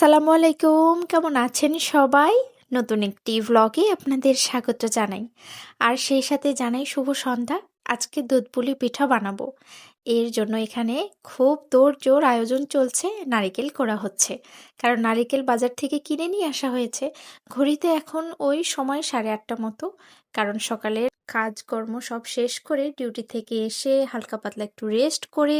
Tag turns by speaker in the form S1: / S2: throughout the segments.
S1: আসসালামু আলাইকুম। কেমন আছেন সবাই? নতুন একটি ভ্লগে আপনাদের স্বাগত জানাই। আর সেই সাথে জানাই শুভ সন্ধ্যা। আজকে দুধ পুলি পিঠা বানাবো। এর জন্য এখানে খুব দৌড় জোর আয়োজন চলছে, নারিকেল করা হচ্ছে। কারণ নারিকেল বাজার থেকে কিনে নিয়ে আসা হয়েছে। ঘড়িতে এখন ওই সময় সাড়ে আটটা মতো। কারণ সকালের কাজকর্ম সব শেষ করে ডিউটি থেকে এসে হালকা পাতলা একটু রেস্ট করে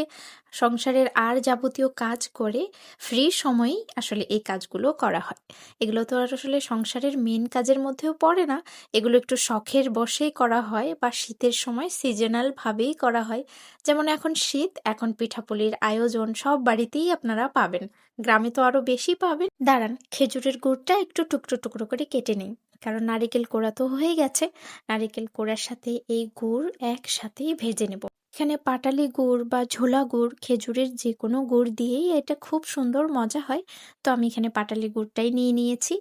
S1: সংসারের আর যাবতীয় কাজ করে ফ্রি সময়েই আসলে এই কাজগুলো করা হয়। এগুলো তো আর আসলে সংসারের মেন কাজের মধ্যেও পড়ে না। এগুলো একটু শখের বসেই করা হয় বা শীতের সময় সিজনাল ভাবেই করা হয়। যেমন এখন শীত, এখন পিঠাপুলির আয়োজন সব বাড়িতেই আপনারা পাবেন। গ্রামে তো আরও বেশি পাবেন। দাঁড়ান, খেজুরের গুড়টা একটু টুকরো টুকরো করে কেটে নিই। কারণ নারিকেল কোড়া তো হয়ে গেছে। নারিকেল কোড়ার সাথে এই গুড় একসাথেই ভেজে নেব। এখানে পাটালি গুড় বা ঝোলা গুড়, খেজুরের যে কোনো গুড় দিয়েই এটা খুব সুন্দর মজা হয়। তো আমি এখানে পাটালি গুড়টাই নিয়ে নিয়েছি।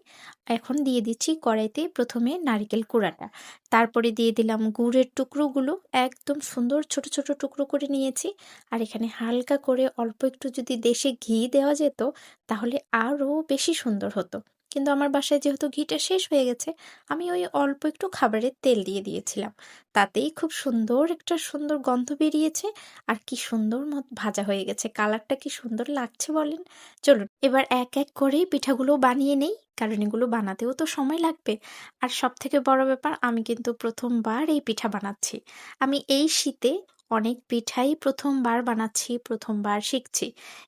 S1: এখন দিয়ে দিচ্ছি কড়াইতে প্রথমে নারিকেল কুড়াটা। তারপরে দিয়ে দিলাম গুড়ের টুকরোগুলো। একদম সুন্দর ছোট ছোট টুকরো করে নিয়েছি। আর এখানে হালকা করে অল্প একটু যদি দেশে ঘি দেওয়া যেত, তাহলে আরও বেশি সুন্দর হতো। কিন্তু আমার বাসায় যেহেতু ঘিটা শেষ হয়ে গেছে, আমি ওই অল্প একটু খাবারের তেল দিয়ে দিয়েছিলাম। তাতেই খুব সুন্দর একটা সুন্দর গন্ধ বেরিয়েছে আর কি সুন্দর মত ভাজা হয়ে গেছে। কালারটা কি সুন্দর লাগছে বলেন? চলুন, এবার এক এক করে পিঠাগুলো বানিয়ে নেই, কারণ এগুলো বানাতেও তো সময় লাগবে। আর সব থেকে বড় ব্যাপার, আমি কিন্তু প্রথমবার এই পিঠা বানাচ্ছি। আমি এই শীতে অনেক পিঠাই প্রথমবার বানাচ্ছি, প্রথমবার শিখছি।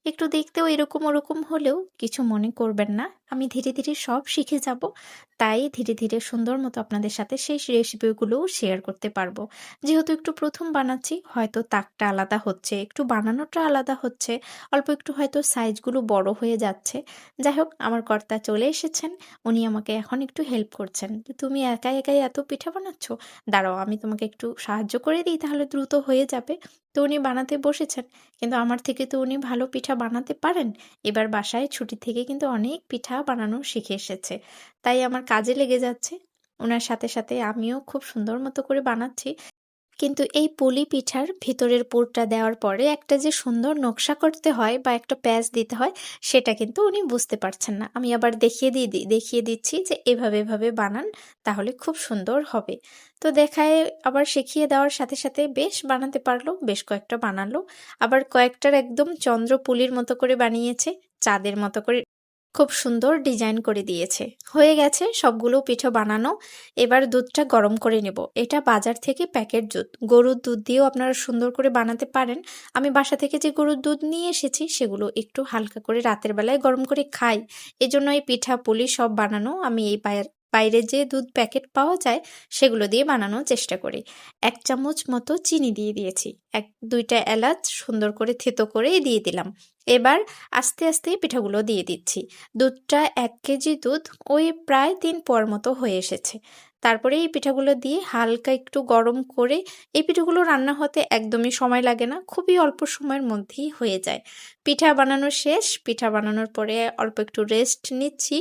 S1: একটু দেখতেও এরকম ওরকম হলেও কিছু মনে করবেন না। আমি ধীরে ধীরে সব শিখে যাব। তাই ধীরে ধীরে সুন্দর মতো আপনাদের সাথে সেই রেসিপিগুলোও শেয়ার করতে পারব। যেহেতু একটু প্রথম বানাচ্ছি, হয়তো তাকটা আলাদা হচ্ছে, একটু বানানোটা আলাদা হচ্ছে, অল্প একটু হয়তো সাইজগুলো বড় হয়ে যাচ্ছে। যাই হোক, আমার কর্তা চলে এসেছেন, উনি আমাকে এখন একটু হেল্প করছেন। তুমি একাই একাই এত পিঠা বানাচ্ছ? দাঁড়াও, আমি তোমাকে একটু সাহায্য করে দিই, তাহলে দ্রুত হয়ে যাবে। তো উনি বানাতে বসেছেন। কিন্তু আমার থেকে তো উনি ভালো পিঠা বানাতে পারেন। এবার বাসায় ছুটি থেকে কিন্তু অনেক পিঠা বানানো শিখে এসেছে। তাই আমার কাজে লেগে যাচ্ছে। ওনার সাথে সাথে আমিও খুব সুন্দর মতো করে বানাচ্ছি। কিন্তু এই পুলি পিঠার ভিতরের পুরটা দেওয়ার পরে একটা যে সুন্দর নকশা করতে হয় বা একটা প্যাচ দিতে হয়, সেটা কিন্তু উনি বুঝতে পারছেন না। আমি আবার দেখিয়ে দিয়ে দিই দেখিয়ে দিচ্ছি যে এভাবে এভাবে বানান, তাহলে খুব সুন্দর হবে। তো দেখায় আবার শিখিয়ে দেওয়ার সাথে সাথে বেশ বানাতে পারল, বেশ কয়েকটা বানালো। আবার কয়েকটার একদম চন্দ্র পুলির মতো করে বানিয়েছে, চাঁদের মতো করে খুব সুন্দর ডিজাইন করে দিয়েছে। হয়ে গেছে সবগুলো পিঠা বানানো। এবার দুধটা গরম করে নেব। এটা বাজার থেকে প্যাকেট দুধ। গরুর দুধ দিয়েও আপনারা সুন্দর করে বানাতে পারেন। আমি বাসা থেকে যে গরুর দুধ নিয়ে এসেছি, সেগুলো একটু হালকা করে রাতের বেলায় গরম করে খাই। এজন্য এই পিঠা, পুলি সব বানানো আমি এই বাইরে যে দুধ প্যাকেট পাওয়া যায়, সেগুলো দিয়ে বানানোর চেষ্টা করি। এক চামচ মতো চিনি দিয়ে দিয়েছি। এক, দুইটা এলাচ সুন্দর করে থেতো করে দিয়ে দিলাম। এবার আস্তে আস্তে পিঠাগুলো দিয়ে দিচ্ছি। দুধটা এক কেজি দুধ ওই প্রায় তিন পর মতো হয়ে এসেছে। তারপরে এই পিঠাগুলো দিয়ে হালকা একটু গরম করে এই পিঠাগুলো রান্না হতে একদমই সময় লাগে না, খুবই অল্প সময়ের মধ্যেই হয়ে যায়। পিঠা বানানো শেষ। পিঠা বানানোর পরে অল্প একটু রেস্ট নিচ্ছি।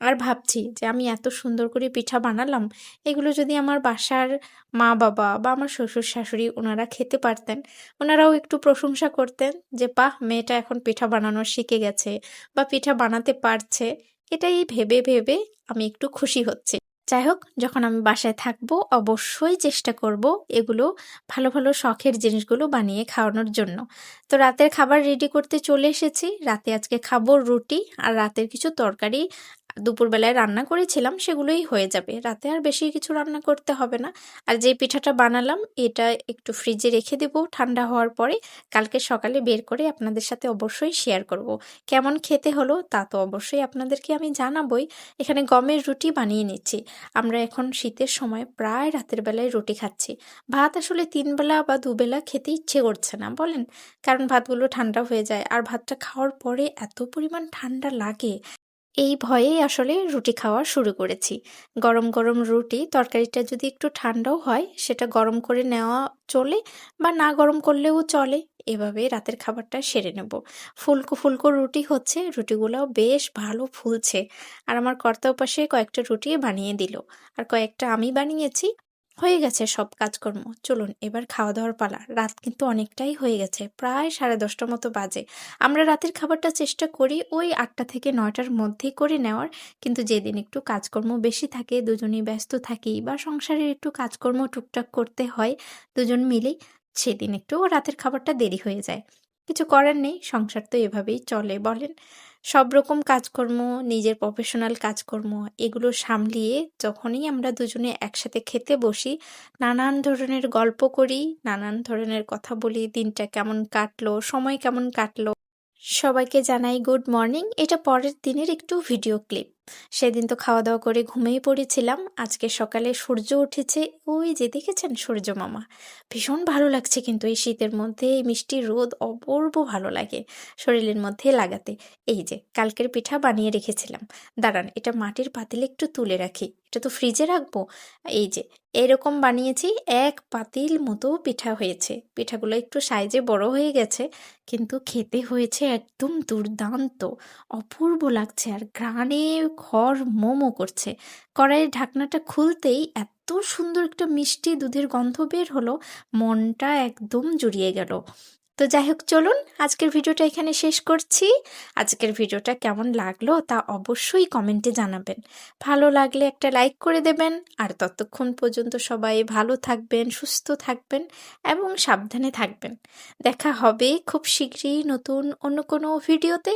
S1: আর ভাবছি যে আমি এত সুন্দর করে পিঠা বানালাম, এগুলো যদি আমার বাসার মা বাবা বা আমার শ্বশুর শাশুড়ি ওনারা খেতে পারতেন, ওনারাও একটু প্রশংসা করতেন যে, বাহ, মেয়েটা এখন পিঠা বানানো শিখে গেছে বা পিঠা বানাতে পারছে। এটাই ভেবে ভেবে আমি একটু খুশি হচ্ছি। যাই হোক, যখন আমি বাসায় থাকব, অবশ্যই চেষ্টা করব এগুলো ভালো ভালো শখের জিনিসগুলো বানিয়ে খাওয়ানোর জন্য। তো রাতের খাবার রেডি করতে চলে এসেছি। রাতে আজকে খাব রুটি আর রাতের কিছু তরকারি দুপুরবেলায় রান্না করেছিলাম, সেগুলোই হয়ে যাবে। রাতে আর বেশি কিছু রান্না করতে হবে না। আর যে পিঠাটা বানালাম, এটা একটু ফ্রিজে রেখে দেব। ঠান্ডা হওয়ার পরে কালকে সকালে বের করে আপনাদের সাথে অবশ্যই শেয়ার করব। কেমন খেতে হলো তা তো অবশ্যই আপনাদেরকে আমি জানাবই। এখানে গমের রুটি বানিয়ে নিচ্ছি। আমরা এখন শীতের সময় প্রায় রাতের বেলায় রুটি খাচ্ছি। ভাত আসলে তিনবেলা বা দুবেলা খেতে ইচ্ছে করছে না, বলেন? কারণ ভাতগুলো ঠান্ডা হয়ে যায়। আর ভাতটা খাওয়ার পরে এত পরিমাণ ঠান্ডা লাগে। এই ভয়েই আসলে রুটি খাওয়া শুরু করেছি। গরম গরম রুটি, তরকারিটা যদি একটু ঠান্ডাও হয়, সেটা গরম করে নেওয়া চলে বা না গরম করলেও চলে এভাবে রাতের খাবারটা সেরে নেব। ফুলকো ফুলকো রুটি হচ্ছে, রুটিগুলোও বেশ ভালো ফুলছে। আর আমার কর্তা পাশে কয়েকটা রুটি বানিয়ে দিল। আর কয়েকটা আমি বানিয়েছি হয়ে গেছে সব কাজকর্ম। চলুন, এবার খাওয়া দাওয়ার পালা। রাত কিন্তু অনেকটাই হয়ে গেছে, প্রায় সাড়ে দশটার মতো বাজে। আমরা রাতের খাবারটা চেষ্টা করি ওই আটটা থেকে নয়টার মধ্যেই করে নেওয়ার, কিন্তু যেদিন একটু কাজকর্ম বেশি থাকে, দুজনেই ব্যস্ত থাকি বা সংসারের একটু কাজকর্ম টুকটাক করতে হয়, দুজন মিলেই, সেদিন একটু রাতের খাবারটা দেরি হয়ে যায়। কিছু করার নেই, সংসার তো এভাবেই চলে, বলেন। সব রকম কাজকর্ম, নিজের প্রফেশনাল কাজকর্ম এগুলো সামলিয়ে যখনই আমরা দুজনে একসাথে খেতে বসি, নানান ধরনের গল্প করি, নানান ধরনের কথা বলি, দিনটা কেমন কাটলো, সময় কেমন কাটলো। সবাইকে জানাই গুড মর্নিং এটা পরের দিনের একটু ভিডিও ক্লিপ সেদিন তো খাওয়া দাওয়া করে ঘুমিয়ে পড়েছিলাম। আজকে সকালে সূর্য উঠেছে। ওই যে দেখেছেন সূর্য মামা? ভীষণ ভালো লাগছে কিন্তু এই শীতের মধ্যে, এই মিষ্টি রোদ অপূর্ব ভালো লাগে শরীরের মধ্যে লাগাতে। এই যে, কালকের পিঠা বানিয়ে রেখেছিলাম। দাঁড়ান, এটা মাটির পাতিলে একটু তুলে রাখি। এটা তো ফ্রিজে রাখব? এই যে এরকম বানিয়েছি, এক পাতিল মতো পিঠা হয়েছে। পিঠাগুলো একটু সাইজে বড় হয়ে গেছে, কিন্তু খেতে হয়েছে একদম দুর্দান্ত। অপূর্ব লাগছে আর ঘ্রাণে ঘর মোমো করছে। কড়াইয়ের ঢাকনাটা খুলতেই এত সুন্দর একটা মিষ্টি দুধের গন্ধ বের হলো, মনটা একদম জুড়িয়ে গেল। তো যাই হোক, চলুন আজকের ভিডিওটা এখানে শেষ করছি। আজকের ভিডিওটা কেমন লাগল তা অবশ্যই কমেন্টে জানাবেন। ভালো লাগলে একটা লাইক করে দেবেন। আর ততক্ষণ পর্যন্ত সবাই ভালো থাকবেন, সুস্থ থাকবেন এবং সাবধানে থাকবেন। দেখা হবে খুব শীঘ্রই নতুন অন্য কোনো ভিডিওতে।